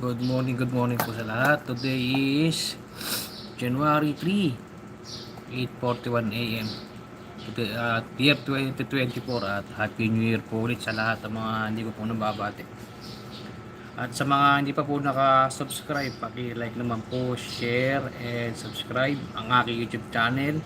Good morning, good morning po sa lahat. Today is January 3, 8.41 a.m. At year 2024 at Happy New Year po ulit sa lahat ng mga hindi ko po nababati. At sa mga hindi pa po naka-subscribe, paki-like naman po, share, and subscribe ang aking YouTube channel.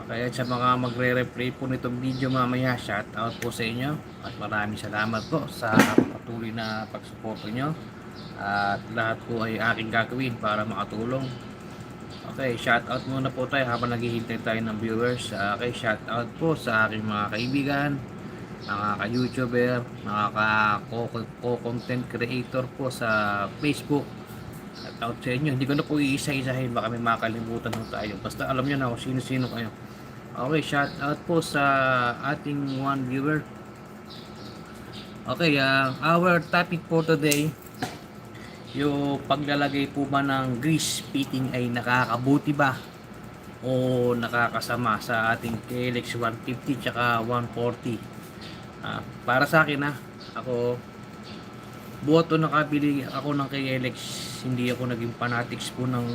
Okay, at sa mga magre-replay po nitong video mamaya, shout out po sa inyo. At maraming salamat po sa patuloy na pagsuporto nyo. At lahat po ay aking gagawin para makatulong. Okay, shout out muna po tayo habang naghihintay tayo ng viewers. Okay, shout out po sa aking mga kaibigan, mga ka-YouTuber, mga ka-content creator po sa Facebook. Shout out sa inyo. Hindi ko na po iisa-isahin, baka may makalimutan po tayo. Basta alam nyo na kung sino-sino kayo. Okay, shout out po sa ating one viewer. Okay, uh, our topic for today, yung paglalagay po ba ng grease fitting ay nakakabuti ba o nakakasama sa ating KLX 150 tsaka 140. Ah, para sa akin ha, ako buot o nakabili ako ng KLX, hindi ako naging fanatics po ng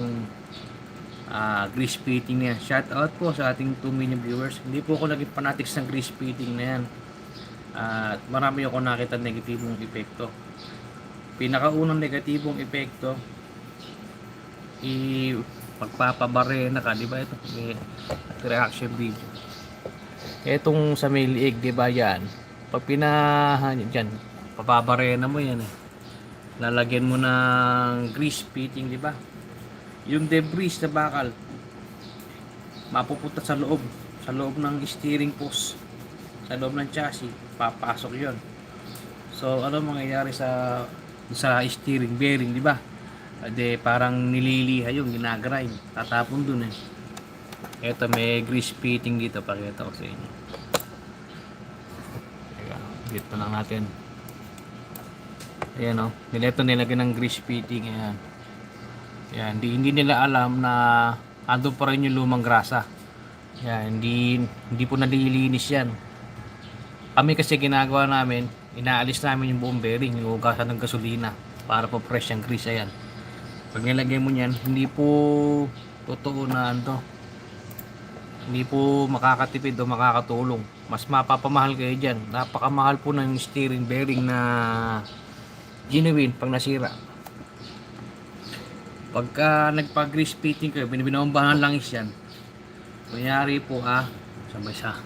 ah grease fitting na. Shout out po sa ating 2 million viewers. Hindi po ako naging fanatics ng grease fitting na yan. At marami ako nakita negatibong epekto. Pinakaunang negatibong epekto i pagpapabarena ka, di ba ito? May reaction video. Etong sa may liig, di ba yan? Pag pinahan yan, papabarena mo yan eh. Lalagyan mo ng grease fitting, di ba? Yung debris na bakal, mapupunta sa loob, sa loob ng steering post, sa loob ng chassis, papasok yon. So, ano mangyayari sa sa steering bearing, di ba? Ade, parang nililiha yung ginagrind. Tatapon dun eh. Ito, may grease fitting dito. Pakita ko sa inyo. Teka, dito lang natin. Ayan. Oh. Ito nilagyan ng grease fitting. Ayan. Ayan. Hindi, hindi nila alam na ando pa rin yung lumang grasa. Ayan. Hindi, hindi po nalilinis yan. Kami kasi ginagawa namin, inaalis namin yung buong bearing, yung ugasan ng gasolina para po fresh ang grease. Ayan. Pag nilagay mo niyan, hindi po totoo na ano, hindi po makakatipid o makakatulong. Mas mapapamahal kayo dyan. Napakamahal po ng steering bearing na genuine pag nasira. Pagka nagpa-grease fitting kayo, binibinombahan lang is yan. Kunyari po ah, sabay sa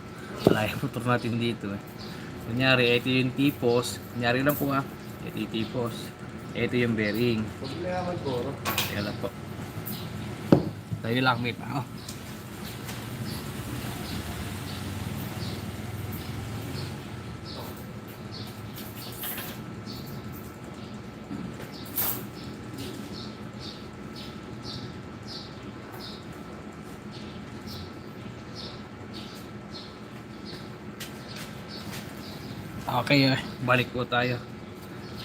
layo motor natin dito eh. Kunyari, ito yung tipos. Kunyari lang po ah, ito yung tipos. Ito yung bearing. Problema ko. Kaya lang po. Tayo lang may tao. Okay, eh, balik po tayo.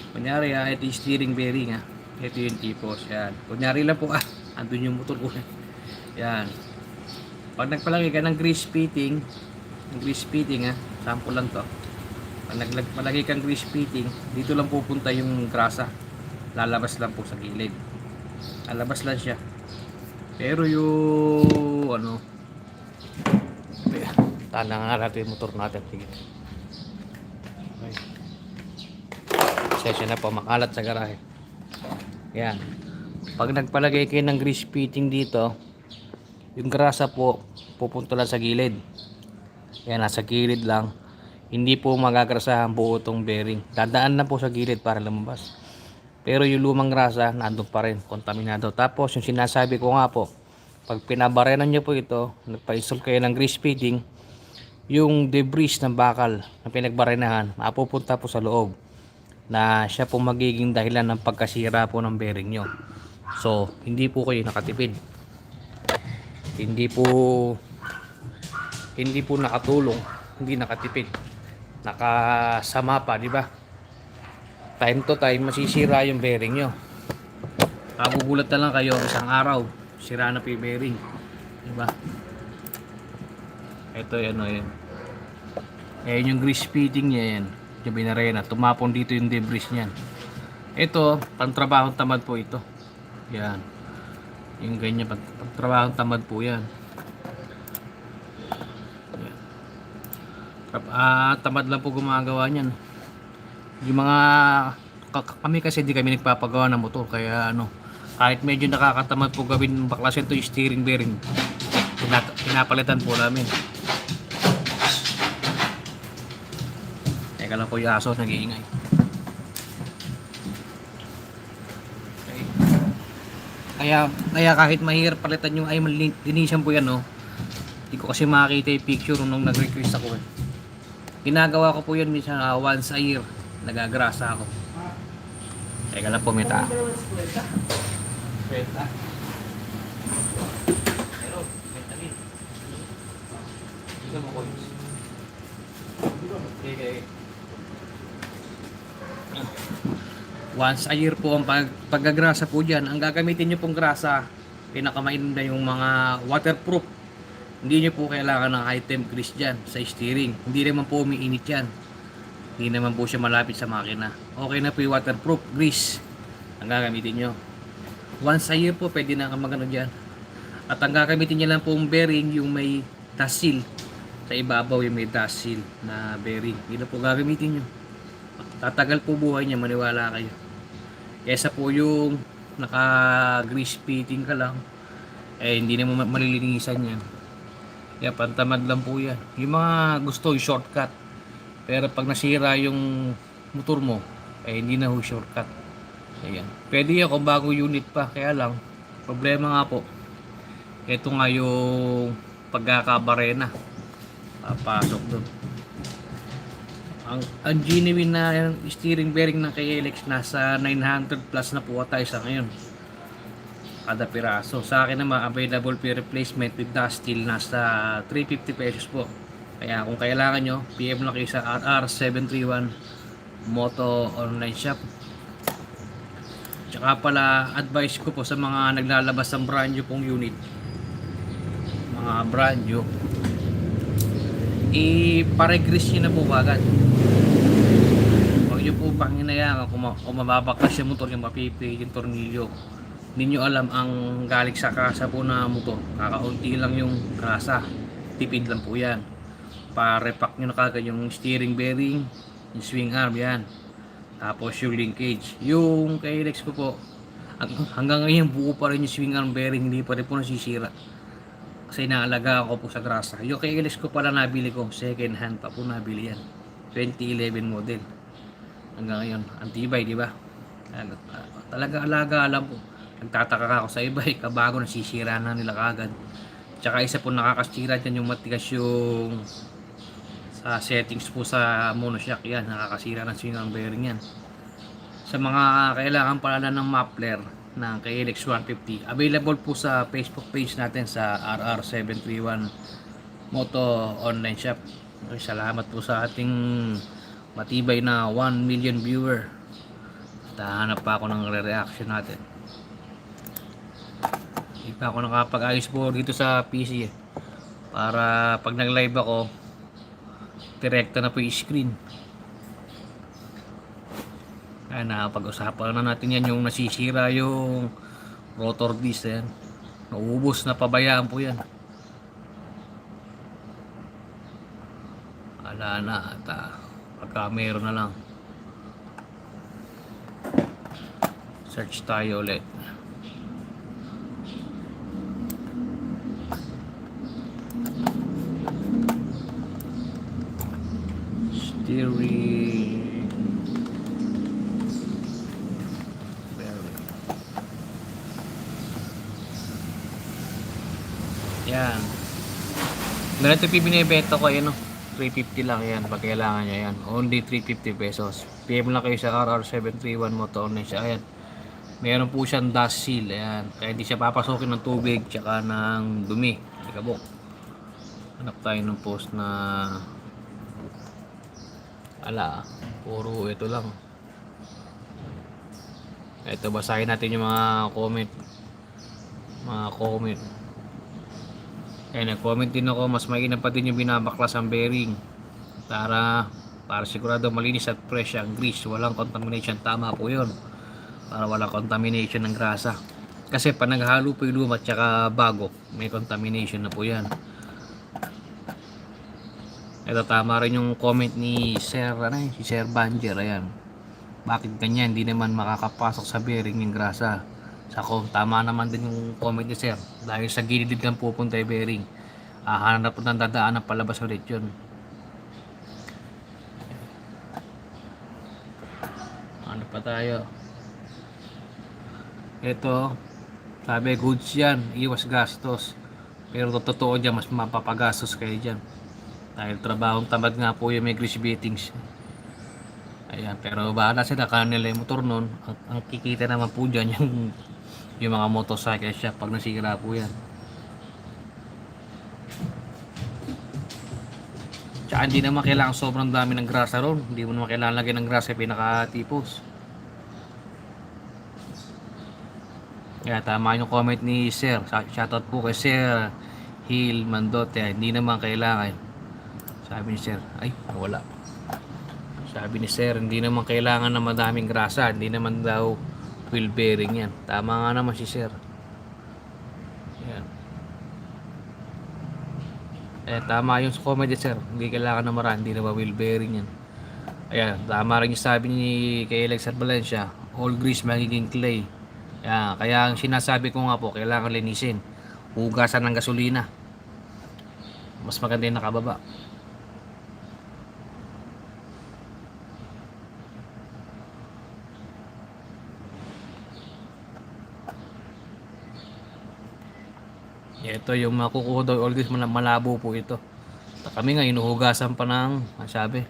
Kunyari, ah, ito yung steering bearing. Ah. Ito yung tipos. Yan. Kunyari lang po, ah, andun yung motor ko. Yan. Pag nagpalagay ka ng grease fitting, ng grease fitting, ah, sample lang to. Pag nagpalagay kang grease fitting, dito lang pupunta yung grasa. Lalabas lang po sa gilid. Lalabas lang siya. Pero yung, ano, tanda nga natin yung motor natin. Sige. Okay. Session na po, makalat sa garahe. Yan. Pag nagpalagay kayo ng grease fitting dito, yung grasa po, pupunta lang sa gilid. Yan, nasa gilid lang. Hindi po magagrasa ang buo tong bearing. Dadaan na po sa gilid para lumabas. Pero yung lumang grasa, nandun pa rin, kontaminado. Tapos, yung sinasabi ko nga po, pag pinabarenan nyo po ito, nagpa-install kayo ng grease fitting, yung debris ng bakal na pinagbarenahan, mapupunta po sa loob na siya po magiging dahilan ng pagkasira po ng bearing nyo. So, hindi po kayo nakatipid. Hindi po hindi po nakatulong, hindi nakatipid. Nakasama pa, di ba? Time to time masisira yung bearing nyo. Magugulat na lang kayo isang araw, sira na po yung bearing. Di ba? Ito yan o yan. Ayan yung grease fitting niya yan. Yung binarena. Tumapon dito yung debris niyan. Ito, pantrabahong tamad po ito. Yan. Yung ganyan, pang, pantrabahong tamad po yan. Yan. Ah, tamad lang po gumagawa niyan. Yung mga ka- kami kasi di kami nagpapagawa ng motor kaya ano kahit medyo nakakatamad po gawin baklasin to yung steering bearing pinapalitan po namin teka lang po yung aso nag-iingay okay. kaya kaya kahit mahirap palitan yung ay linisan po yan no hindi ko kasi makakita yung picture nung nag-request ako eh. ginagawa ko po yan minsan ah, once a year nagagrasa ako teka lang po may tao Kwenta. Pero, kwenta din. Ikaw mo coins. Okay, okay. Once a year po ang pag paggagrasa po dyan. Ang gagamitin nyo pong grasa, pinakamainda yung mga waterproof. Hindi nyo po kailangan ng high temp grease dyan sa steering. Hindi naman po umiinit yan. Hindi naman po siya malapit sa makina. Okay na po yung waterproof grease ang gagamitin nyo. Once a year po, pwede na kang magano dyan. At ang gagamitin niya lang po yung bearing, yung may seal. Sa ibabaw yung may seal na bearing. Yun na po gagamitin nyo. Tatagal po buhay niya, maniwala kayo. Kesa po yung naka-grease fitting ka lang, eh hindi naman ma- malilinisan yan. Kaya pantamad lang po yan. Yung mga gusto yung shortcut. Pero pag nasira yung motor mo, eh hindi na ho shortcut. Ayan. Pwede yan kung bago unit pa. Kaya lang, problema nga po. Ito nga yung pagkakabarena. Papasok doon. Ang, ang genuine na steering bearing ng KLX nasa 900 plus na po tayo sa ngayon. Kada piraso. Sa akin naman, available for replacement with dust steel nasa 350 pesos po. Kaya kung kailangan nyo, PM lang kayo sa RR731 Moto Online Shop. Tsaka pala, advice ko po sa mga naglalabas ng brand new pong unit. Mga brand new. I-paregris nyo na po agad. Huwag nyo po pang hinayangan kung, ma- kung mababakas yung motor yung mapipi yung tornilyo. Hindi nyo alam ang galing sa kasa po na motor. Kakaunti lang yung kasa. Tipid lang po yan. Pa-repack nyo na kagad yung steering bearing, yung swing arm yan. Tapos yung linkage. Yung kay Lex ko po, hang- hanggang ngayon buo pa rin yung swing arm bearing, hindi pa rin po nasisira. Kasi naalagaan ko po sa grasa. Yung kay Lex ko pala nabili ko, second hand pa po nabili yan. 2011 model. Hanggang ngayon, antibay, di ba? Ah, Talaga alaga alam po. Nagtataka ka ako sa iba, eh, kabago nasisira na nila kagad. Tsaka isa po nakakasira dyan yung matigas yung sa settings po sa monoshock yan nakakasira ng arm bearing yan sa mga kailangan pala ng muffler ng KLX 150 available po sa Facebook page natin sa RR731 Moto Online Shop okay, salamat po sa ating matibay na 1 million viewer at pa ako ng re-reaction natin hindi pa ako nakapag-ayos po dito sa PC eh. para pag nag-live ako direkta na po yung screen. Ayan, nakapag-usapan na natin yan yung nasisira yung rotor disc yan. Naubos na pabayaan po yan. Ala na at uh, meron na lang. Search tayo ulit. Steering bearing. Yan. Ganito yung binibenta ko, yan o. 350 lang yan pag kailangan nyo yan. Only 350 pesos. PM lang kayo sa RR731 Moto Online siya. Ayan. Meron po siyang dust seal. Ayan. Kaya hindi siya papasokin ng tubig tsaka ng dumi. Ikabok. Hanap tayo ng post na ala puro ito lang ito basahin natin yung mga comment mga comment eh nag-comment din ako mas mainam pa din yung binabaklas ang bearing para para sigurado malinis at fresh ang grease walang contamination tama po yun para walang contamination ng grasa. Kasi pag naghalo po yung luma at saka bago, may contamination na po yan. Ito tama rin yung comment ni Sir, ano yun, si Sir Banger, ayan. Bakit ganyan, hindi naman makakapasok sa bearing yung grasa. Sa ko, tama naman din yung comment ni Sir. Dahil sa gilid lang pupunta yung bearing. Ah, hanap ng dadaan ng palabas ulit yun. Ano pa tayo? Ito, sabi goods yan, iwas gastos. Pero totoo dyan, mas mapapagastos kayo dyan. Dahil trabahong tamad nga po yung may grease beatings. Ayan, pero bahala sila kanila yung motor nun. Ang, ang kikita naman po dyan yung, yung mga motorcycle shop pag nasira po yan. Tsaka hindi naman kailangan sobrang dami ng grasa ron. Hindi mo naman kailangan lagyan ng grasa pinaka-tipos. Kaya tama yung comment ni Sir. Shoutout po kay Sir Hill Mandote. Hindi naman kailangan. Sabi ni Sir, ay, wala. Sabi ni Sir, hindi naman kailangan na madaming grasa. Hindi naman daw wheel bearing yan. Tama nga naman si Sir. Yan. Eh, tama yung comment ni Sir. Hindi kailangan na marami. Hindi naman wheel bearing yan. Ayan, tama rin yung sabi ni kay Alex Valencia. All grease magiging clay. Ayan, kaya ang sinasabi ko nga po, kailangan linisin. Hugasan ng gasolina. Mas maganda yung nakababa. Ito yung makukuha daw mala- malabo po ito. Kami nga inuhugasan pa ng ang sabi.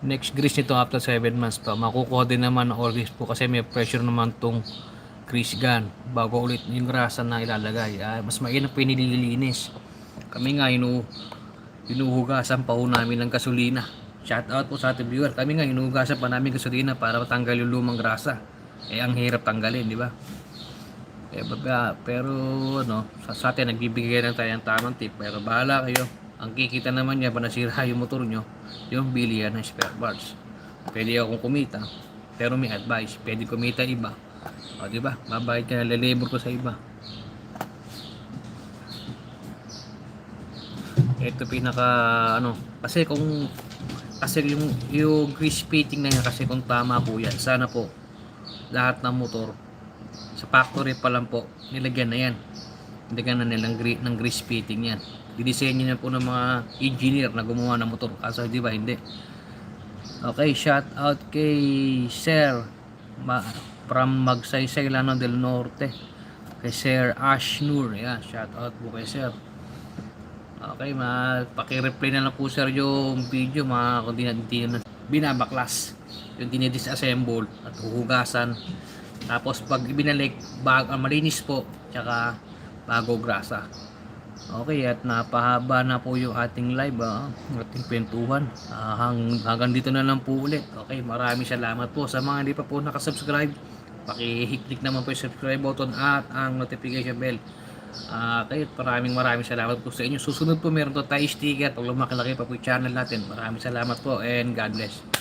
Next grease nito after 7 months pa. Makukuha din naman ng this po kasi may pressure naman tong grease gun bago ulit yung grasa na ilalagay. Ah, mas mainam pa nililinis. Kami nga inu inuhugasan pa po namin ng gasolina. Shout out po sa ating viewer. Kami nga inuhugasan pa namin gasolina para matanggal yung lumang grasa. Eh ang hirap tanggalin, di ba? Eh, baga, pero ano, sa, sa atin nagbibigay lang tayo ng tamang tip. Pero bahala kayo. Ang kikita naman niya, nasira yung motor nyo, yung bili yan ng spare parts. Pwede akong kumita. Pero may advice, pwede kumita iba. O, di ba? Babayad ka na labor ko sa iba. Ito pinaka ano, kasi kung kasi yung yung grease fitting na yan kasi kung tama po yan, sana po lahat ng motor sa factory pa lang po nilagyan na yan. Nilagyan na nilang gri- ng grease fitting yan. Didisenyo na po ng mga engineer na gumawa ng motor. Kaso di ba hindi. Okay shout out kay Sir Ma- from Magsaysay Lano del Norte. Kay Sir Ash Nur yan shout out po kay Sir. Okay, ma paki-replay na lang po sir yung video mga kung di na, di na binabaklas. Yung dinidisassemble at huhugasan tapos pag binalik bag, ah, malinis po tsaka bago grasa okay at napahaba na po yung ating live ah, ating kwentuhan Ah, hang, hanggang dito na lang po ulit okay maraming salamat po sa mga hindi pa po nakasubscribe paki-click naman po yung subscribe button at ang notification bell Ah, okay, maraming maraming salamat po sa inyo. Susunod po meron to tayo sticker pag lumaki-laki pa po yung channel natin. Maraming salamat po and God bless.